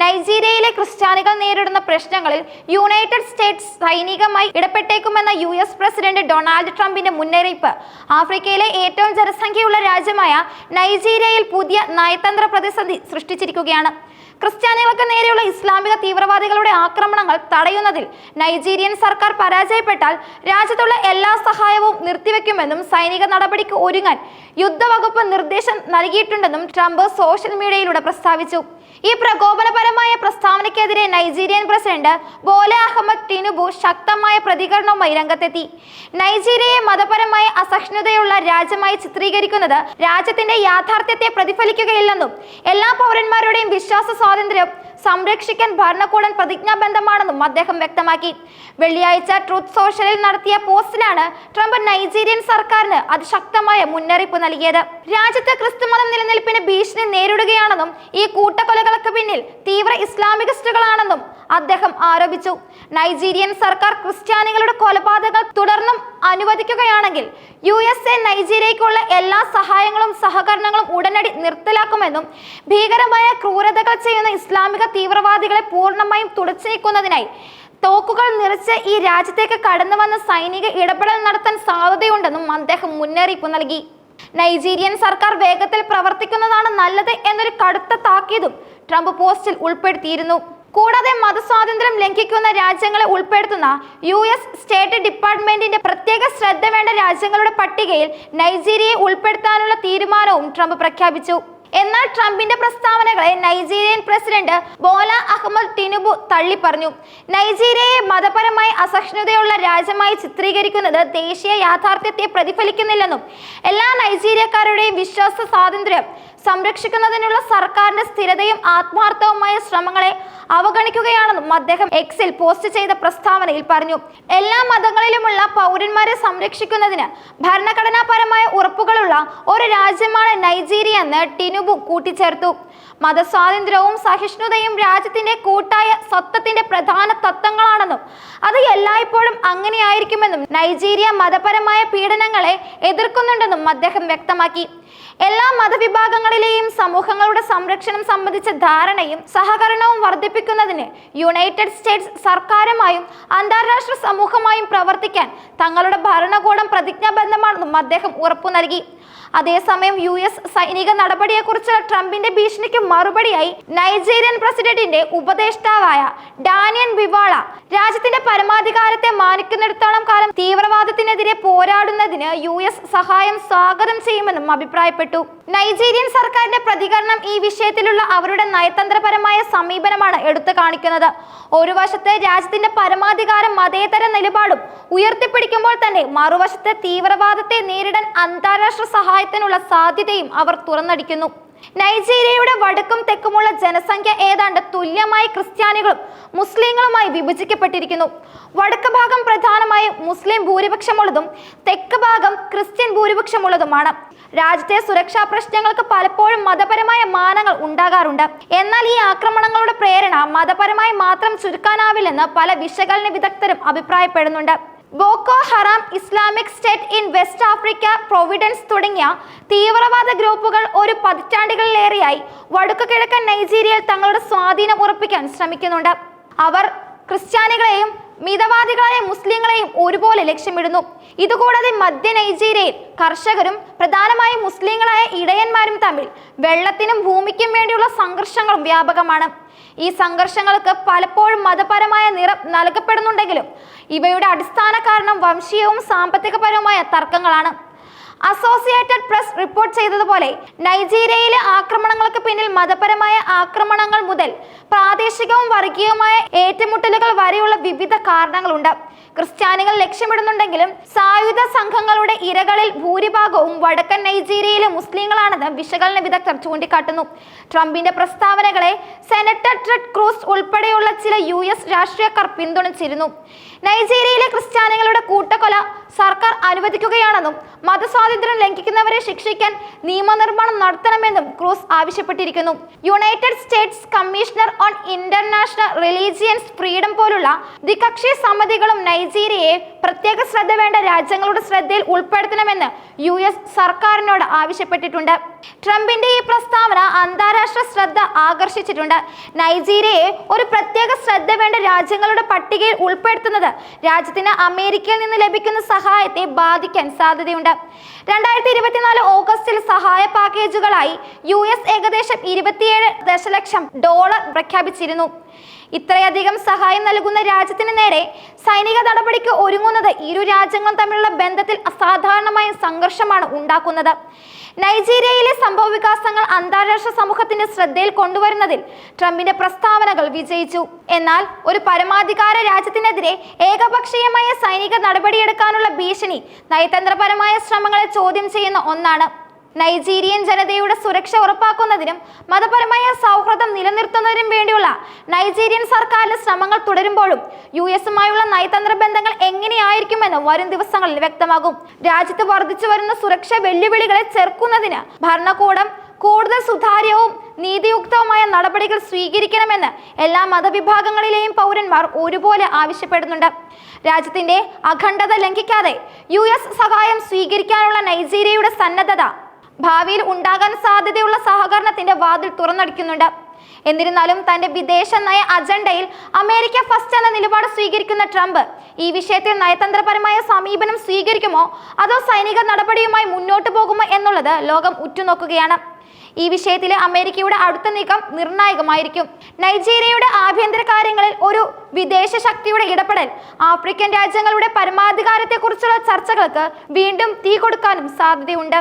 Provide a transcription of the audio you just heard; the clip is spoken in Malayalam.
നൈജീരിയയിലെ ക്രിസ്ത്യാനികൾ നേരിടുന്ന പ്രശ്നങ്ങളിൽ യുണൈറ്റഡ് സ്റ്റേറ്റ്സ് സൈനികമായി ഇടപെട്ടേക്കുമെന്ന യു എസ് പ്രസിഡന്റ് ഡൊണാൾഡ് ട്രംപിന്റെ മുന്നറിയിപ്പ്. ആഫ്രിക്കയിലെ ഏറ്റവും ജനസംഖ്യയുള്ള രാജ്യമായ നൈജീരിയയിൽ പുതിയ നയതന്ത്ര പ്രതിസന്ധി സൃഷ്ടിച്ചിരിക്കുകയാണ്. ക്രിസ്ത്യാനികൾക്ക് നേരെയുള്ള ഇസ്ലാമിക തീവ്രവാദികളുടെ ആക്രമണങ്ങൾ തടയുന്നതിൽ നൈജീരിയൻ സർക്കാർ പരാജയപ്പെട്ടാൽ രാജ്യത്തുള്ള എല്ലാ സഹായവും നിർത്തിവെക്കുമെന്നും സൈനിക നടപടിക്ക് ഒരുങ്ങാൻ യുദ്ധവകുപ്പ് നിർദ്ദേശം നൽകിയിട്ടുണ്ടെന്നും ട്രംപ് സോഷ്യൽ മീഡിയയിലൂടെ പ്രസ്താവിച്ചു. ഈ പ്രകോപനപരമായ പ്രസ്താവനയ്ക്കെതിരെ Nigerian president Bola Ahmed Tinubu ശക്തമായ പ്രതികരണവുമായി രംഗത്തെത്തി. നൈജീരിയയെ മതപരമായ അസഹിഷ്ണുതയുള്ള രാജ്യമായി ചിത്രീകരിക്കുന്നത് രാജ്യത്തിന്റെ യാഥാർത്ഥ്യത്തെ പ്രതിഫലിക്കുകയില്ലെന്നും എല്ലാ പൗരന്മാരുടെയും വിശ്വാസ സ്വാതന്ത്ര്യം സംരക്ഷിക്കാൻ ഭരണകൂടം പ്രതിജ്ഞാബദ്ധമാണെന്നും അദ്ദേഹം വ്യക്തമാക്കി. വെള്ളിയാഴ്ച ട്രൂത്ത് സോഷ്യലിൽ നടത്തിയ പോസ്റ്റിലാണ് ട്രംപ് നൈജീരിയൻ സർക്കാരിന് അതിശക്തമായ മുന്നറിയിപ്പ് നൽകിയത്. രാജ്യത്തെ ക്രിസ്തുമതം നിലനിൽപ്പിന് ഭീഷണി നേരിടുകയാണെന്നും ഈ കൂട്ടക്കൊലകൾക്ക് പിന്നിൽ തീവ്ര ഇസ്ലാമികസ്റ്റുകളാണെന്നും അദ്ദേഹം ആരോപിച്ചു. നൈജീരിയൻ സർക്കാർ ക്രിസ്ത്യാനികളുടെ കൊലപാതകങ്ങൾ തുടർന്നും അനുവദിക്കുകയാണെങ്കിൽ യു എസ് എ നൈജീരിയയ്ക്കുള്ള എല്ലാ സഹായങ്ങളും സഹകരണങ്ങളും ഉടനടി നിർത്തലാക്കുമെന്നും ഭീകരമായ ക്രൂരതകൾ ചെയ്യുന്ന ഇസ്ലാമിക തീവ്രവാദികളെ പൂർണമായും തുടച്ചു നീക്കുന്നതിനായി തോക്കുകൾ നിറച്ച് ഈ രാജ്യത്തേക്ക് കടന്നു വന്ന സൈനിക ഇടപെടൽ നടത്താൻ സാധ്യതയുണ്ടെന്നും അദ്ദേഹം മുന്നറിയിപ്പ് നൽകി. നൈജീരിയൻ സർക്കാർ വേഗത്തിൽ പ്രവർത്തിക്കുന്നതാണ് നല്ലത് എന്നൊരു കടുത്ത താക്കീതും ട്രംപ് പോസ്റ്റിൽ ഉൾപ്പെടുത്തിയിരുന്നു. കൂടാതെ മതസ്വാതന്ത്ര്യം ലംഘിക്കുന്ന രാജ്യങ്ങളെ ഉൾപ്പെടുത്തുന്ന യു എസ് സ്റ്റേറ്റ് ഡിപ്പാർട്ട്മെന്റിന്റെ പ്രത്യേക ശ്രദ്ധ വേണ്ട രാജ്യങ്ങളുടെ പട്ടികയിൽ നൈജീരിയയെ ഉൾപ്പെടുത്താനുള്ള തീരുമാനവും ട്രംപ് പ്രഖ്യാപിച്ചു. എന്നാൽ ട്രംപിന്റെ പ്രസ്താവനകളെ Nigerian president Bola Ahmed Tinubu തള്ളിപ്പറഞ്ഞു. നൈജീരിയയെ മതപരമായി അസഹിഷ്ണുതയുള്ള രാജ്യമായി ചിത്രീകരിക്കുന്നത് ദേശീയ യാഥാർത്ഥ്യത്തെ പ്രതിഫലിക്കുന്നില്ലെന്നും എല്ലാ നൈജീരിയക്കാരുടെയും വിശ്വാസ സ്വാതന്ത്ര്യം സംരക്ഷിക്കുന്നതിനുള്ള സർക്കാരിന്റെ സ്ഥിരതയും ആത്മാർത്ഥവുമായ ശ്രമങ്ങളെ അവഗണിക്കുകയാണെന്നും അദ്ദേഹം എക്സിൽ പോസ്റ്റ് ചെയ്ത പ്രസ്താവനയിൽ പറഞ്ഞു. എല്ലാ മതങ്ങളിലുമുള്ള പൗരന്മാരെ സംരക്ഷിക്കുന്നതിന് ഭരണഘടനാപരമായ ഉറപ്പുകളുള്ള ഒരു രാജ്യമാണ് നൈജീരിയ എന്ന് ടിനുബു കൂട്ടിച്ചേർത്തു. മതസ്വാതന്ത്ര്യവും സഹിഷ്ണുതയും രാജ്യത്തിന്റെ കൂട്ടായ സ്വത്വത്തിന്റെ പ്രധാന തത്വങ്ങളാണെന്നും അത് എല്ലായ്പ്പോഴും അങ്ങനെയായിരിക്കുമെന്നും നൈജീരിയ മതപരമായ പീഡനങ്ങളെ എതിർക്കുന്നുണ്ടെന്നും അദ്ദേഹം വ്യക്തമാക്കി. എല്ലാ മതവിഭാഗങ്ങളിലെയും സമൂഹങ്ങളുടെ സംരക്ഷണം സംബന്ധിച്ച ധാരണയും സഹകരണവും വർദ്ധിപ്പിക്കുന്നതിന് യുണൈറ്റഡ് സ്റ്റേറ്റ്സ് സർക്കാരുമായും അന്താരാഷ്ട്ര സമൂഹമായും പ്രവർത്തിക്കാൻ തങ്ങളുടെ ഭരണകൂടം പ്രതിജ്ഞാബദ്ധമാണെന്നും അദ്ദേഹം ഉറപ്പു നൽകി. അതേസമയം യു എസ് സൈനിക നടപടിയെക്കുറിച്ചുള്ള ട്രംപിന്റെ ഭീഷണിക്ക് മറുപടിയായി നൈജീരിയൻ പ്രസിഡന്റിന്റെ ഉപദേഷ്ടാവായ ഡാനിയൻ ബിവാള രാജ്യത്തിന്റെ പരമാധികാരത്തെ മാനിക്കുന്നിടത്തോളം കാലം തീവ്രവാദത്തിനെതിരെ പോരാടുന്നതിന് യു സഹായം സ്വാഗതം ചെയ്യുമെന്നും അഭിപ്രായപ്പെട്ടു. നൈജീരിയൻ സർക്കാരിന്റെ പ്രതികരണം ഈ വിഷയത്തിലുള്ള അവരുടെ നയതന്ത്രപരമായ സമീപനമാണ് എടുത്തു കാണിക്കുന്നത്. ഒരു വശത്ത് രാജ്യത്തിന്റെ പരമാധികാരം മതേതര നിലപാടും ഉയർത്തിപ്പിടിക്കുമ്പോൾ തന്നെ മറുവശത്തെ തീവ്രവാദത്തെ നേരിടാൻ അന്താരാഷ്ട്ര സഹായത്തിനുള്ള സാധ്യതയും അവർ തുറന്നടിക്കുന്നു. നൈജീരിയയുടെ വടക്കും തെക്കുമുള്ള ജനസംഖ്യ ഏതാണ്ട് തുല്യമായി ക്രിസ്ത്യാനികളും മുസ്ലിങ്ങളുമായി വിഭജിക്കപ്പെട്ടിരിക്കുന്നു. വടക്ക് ഭാഗം പ്രധാനമായും മുസ്ലിം ഭൂരിപക്ഷമുള്ളതും തെക്ക് ഭാഗം ക്രിസ്ത്യൻ ഭൂരിപക്ഷമുള്ളതുമാണ്. രാജ്യത്തെ സുരക്ഷാ പ്രശ്നങ്ങൾക്ക് പലപ്പോഴും മതപരമായ മാനങ്ങൾ ഉണ്ടാകാറുണ്ട്. എന്നാൽ ഈ ആക്രമണങ്ങളുടെ പ്രേരണ മതപരമായി മാത്രം ചുരുക്കാനാവില്ലെന്ന് പല വിശകലന വിദഗ്ധരും അഭിപ്രായപ്പെടുന്നുണ്ട്. Boko Haram Islamic State in West Africa providence തുടങ്ങിയ തീവ്രവാദ ഗ്രൂപ്പുകൾ ഒരു പതിറ്റാണ്ടുകളിലേറെയായി വടക്കു കിഴക്കൻ നൈജീരിയയിൽ തങ്ങളുടെ സ്വാധീനം ഉറപ്പിക്കാൻ ശ്രമിക്കുന്നുണ്ട്. അവർ ക്രിസ്ത്യാനികളെയും മിതവാദികളായ മുസ്ലിങ്ങളെയും ഒരുപോലെ ലക്ഷ്യമിടുന്നു. ഇതുകൂടാതെ മധ്യ നൈജീരിയയിൽ കർഷകരും പ്രധാനമായും മുസ്ലിങ്ങളായ ഇടയന്മാരും തമ്മിൽ വെള്ളത്തിനും ഭൂമിക്കും വേണ്ടിയുള്ള സംഘർഷങ്ങളും വ്യാപകമാണ്. ഈ സംഘർഷങ്ങൾക്ക് പലപ്പോഴും മതപരമായ നിറം നൽകപ്പെടുന്നുണ്ടെങ്കിലും ഇവയുടെ അടിസ്ഥാന കാരണം വംശീയവും സാമ്പത്തികപരവുമായ തർക്കങ്ങളാണ്. അസോസിയേറ്റഡ് പ്രസ് റിപ്പോർട്ട് ചെയ്തതുപോലെ നൈജീരിയയിലെ ആക്രമണങ്ങൾക്ക് പിന്നിൽ മതപരമായ ആക്രമണങ്ങൾ മുതൽ പ്രാദേശികവും വർഗീയവുമായ ഏറ്റുമുട്ടലുകൾ വരെയുള്ള വിവിധ കാരണങ്ങളുണ്ട്. ക്രിസ്ത്യാനികൾ ലക്ഷ്യമിടുന്നുണ്ടെങ്കിലും സായുധ സംഘങ്ങളുടെ ഇരകളിൽ ഭൂരിഭാഗവും വടക്കൻ നൈജീരിയയിലെ മുസ്ലിങ്ങളാണെന്ന് വിശകലന വിദഗ്ധർ ചൂണ്ടിക്കാട്ടുന്നു. ട്രംപിന്റെ പ്രസ്താവനകളെ സെനറ്റർ ട്രെഡ് ക്രൂസ് ഉൾപ്പെടെയുള്ള ചില യു എസ് രാഷ്ട്രീയക്കാർ പിന്തുണച്ചിരുന്നു. നൈജീരിയയിലെ ക്രിസ്ത്യാനികളുടെ കൂട്ടക്കൊല സർക്കാർ അനുവദിക്കുകയാണെന്നും മതസ്വാതന്ത്ര്യം ലംഘിക്കുന്നവരെ ശിക്ഷിക്കാൻ നിയമനിർമ്മാണം നടത്തണമെന്നും Cruz ആവശ്യപ്പെട്ടിരിക്കുന്നു United States commissioner on international religions freedom പോലുള്ള ദ്വികക്ഷി സമിതികളും നൈജീരിയയെ പ്രത്യേക ശ്രദ്ധ വേണ്ട രാജ്യങ്ങളുടെ ശ്രദ്ധയിൽ ഉൾപ്പെടുത്തണമെന്ന് യു എസ് സർക്കാരിനോട് ആവശ്യപ്പെട്ടിട്ടുണ്ട്. ട്രംപിന്റെ ഈ പ്രസ്താവന അന്താരാഷ്ട്ര ശ്രദ്ധ ആകർഷിച്ചിട്ടുണ്ട്. നൈജീരിയയെ ഒരു പ്രത്യേക ശ്രദ്ധ വേണ്ട രാജ്യങ്ങളുടെ പട്ടികയിൽ ഉൾപ്പെടുത്തുന്നത് രാജ്യത്തിന് അമേരിക്കയിൽ നിന്ന് ലഭിക്കുന്ന സഹായത്തെ ബാധിക്കാൻ സാധ്യതയുണ്ട്. രണ്ടായിരത്തി ഇരുപത്തിനാല് ഓഗസ്റ്റിൽ സഹായ പാക്കേജുകളായി യു എസ് ഏകദേശം ഇരുപത്തിയേഴ് ദശലക്ഷം ഡോളർ പ്രഖ്യാപിച്ചിരുന്നു. ഇത്രയധികം സഹായം നൽകുന്ന രാജ്യത്തിന് നേരെ സൈനിക നടപടിക്ക് ഒരുങ്ങുന്നത് ഇരു രാജ്യങ്ങളും തമ്മിലുള്ള ബന്ധത്തിൽ അസാധാരണമായ സംഘർഷമാണ് ഉണ്ടാക്കുന്നത്. നൈജീരിയയിലെ സംഭവ വികാസങ്ങൾ അന്താരാഷ്ട്ര സമൂഹത്തിന്റെ ശ്രദ്ധയിൽ കൊണ്ടുവരുന്നതിൽ ട്രംപിന്റെ പ്രസ്താവനകൾ വിജയിച്ചു. എന്നാൽ ഒരു പരമാധികാര രാജ്യത്തിനെതിരെ ഏകപക്ഷീയമായ സൈനിക നടപടിയെടുക്കാനുള്ള ഭീഷണി നയതന്ത്രപരമായ ശ്രമങ്ങളെ ചോദ്യം ചെയ്യുന്ന ഒന്നാണ്. നൈജീരിയൻ ജനതയുടെ സുരക്ഷ ഉറപ്പാക്കുന്നതിനും മതപരമായ സൗഹൃദം നിലനിർത്തുന്നതിനും വേണ്ടിയുള്ള നൈജീരിയൻ സർക്കാരിന്റെ ശ്രമങ്ങൾ തുടരുമ്പോഴും യു എസുമായുള്ള നയതന്ത്ര ബന്ധങ്ങൾ എങ്ങനെയായിരിക്കുമെന്ന് വരും ദിവസങ്ങളിൽ വ്യക്തമാകും. രാജ്യത്ത് വർദ്ധിച്ചു വരുന്ന സുരക്ഷാ വെല്ലുവിളികളെ ചെറുക്കുന്നതിന് ഭരണകൂടം കൂടുതൽ സുതാര്യവും നീതിയുക്തവുമായ നടപടികൾ സ്വീകരിക്കണമെന്ന് എല്ലാ മതവിഭാഗങ്ങളിലെയും പൗരന്മാർ ഒരുപോലെ ആവശ്യപ്പെടുന്നുണ്ട്. രാജ്യത്തിന്റെ അഖണ്ഡത ലംഘിക്കാതെ യു സഹായം സ്വീകരിക്കാനുള്ള നൈജീരിയയുടെ സന്നദ്ധത ഭാവിയിൽ ഉണ്ടാകാൻ സാധ്യതയുള്ള സഹകരണത്തിന്റെ വാതിൽ തുറന്നടിക്കുന്നുണ്ട്. എന്നിരുന്നാലും തന്റെ വിദേശ നയ അജണ്ടയിൽ അമേരിക്ക ഫസ്റ്റ് എന്ന നിലപാട് സ്വീകരിക്കുന്ന ട്രംപ് ഈ വിഷയത്തിൽ നയതന്ത്രപരമായ സമീപനം സ്വീകരിക്കുമോ? അതോ സൈനിക നടപടിയുമായി മുന്നോട്ട് പോകുമോ എന്നുള്ളത് ലോകം ഉറ്റുനോക്കുകയാണ്. ഈ വിഷയത്തിലെ അമേരിക്കയുടെ അടുത്ത നീക്കം നിർണായകമായിരിക്കും. നൈജീരിയയുടെ ആഭ്യന്തര കാര്യങ്ങളിൽ ഒരു വിദേശ ശക്തിയുടെ ഇടപെടൽ ആഫ്രിക്കൻ രാജ്യങ്ങളുടെ പരമാധികാരത്തെക്കുറിച്ചുള്ള ചർച്ചകൾക്ക് വീണ്ടും തീ കൊടുക്കാനും സാധ്യതയുണ്ട്.